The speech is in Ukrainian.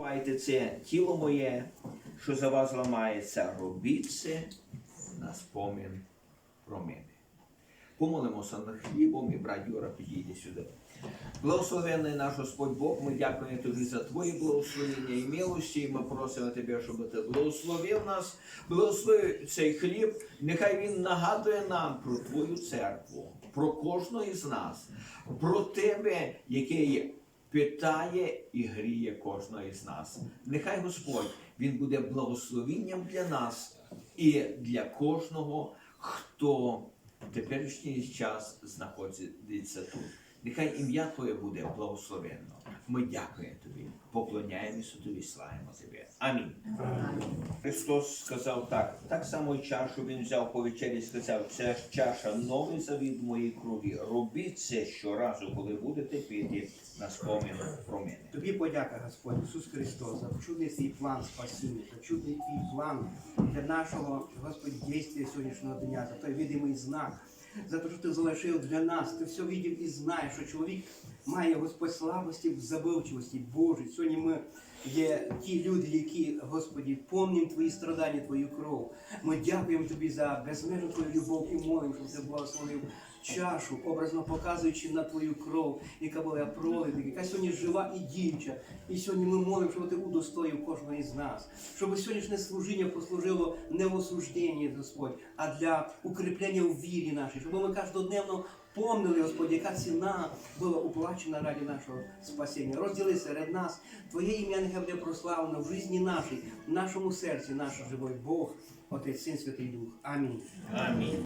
Давайте це тіло моє, що за вас ламається, робіть це на спомін про мене. Помолимося над хлібом і брат Юра підійде сюди. Благословенний наш Господь Бог, ми дякуємо Тобі за Твої благословення і милості, і ми просимо Тебе, щоб Ти благословив нас, благослови цей хліб, нехай він нагадує нам про Твою церкву, про кожного із нас, про Тебе, який питає і гріє кожного із нас. Нехай Господь Він буде благословінням для нас і для кожного, хто в теперішній час знаходиться тут. Нехай ім'я Твоє буде благословенно. Ми дякуємо Тобі, поклоняємося Тобі, славимо Тебе. Амінь. Христос сказав так, так само і чашу він взяв по вечері і сказав, це ж чаша новий завіт моїй крові. Робіть це щоразу, коли будете пити на спомін про мене. Тобі подяка, Господь Ісус Христос, за чудний свій план спасіння, за чудний твій план для нашого, Господь, дійства сьогоднішнього дня, за той видимий знак, за те, що ти залишив для нас. Ти все видів і знаєш, що чоловік має Господь слабості в забивчивості Божій. Сьогодні ми є ті люди, які, Господі, помнім твої страдання, твою кров. Ми дякуємо тобі за безмежну твою любов і молимо, щоб ти благословив чашу, образно показуючи на твою кров, яка була пролита, яка сьогодні жива і діюча. І сьогодні ми молимо, щоб ти удостоїв кожного із нас, щоб сьогоднішнє служіння послужило не в осужденні, Господь, а для укріплення в вірі нашій, щоб ми кожнодневно помнили, Господь, яка ціна була уплачена раді нашого спасіння. Розділи серед нас Твоє ім'я нехай буде прославлено в житті нашій, в нашому серці, наш живий Бог, Отець, Син, Святий Дух. Амінь. Амінь.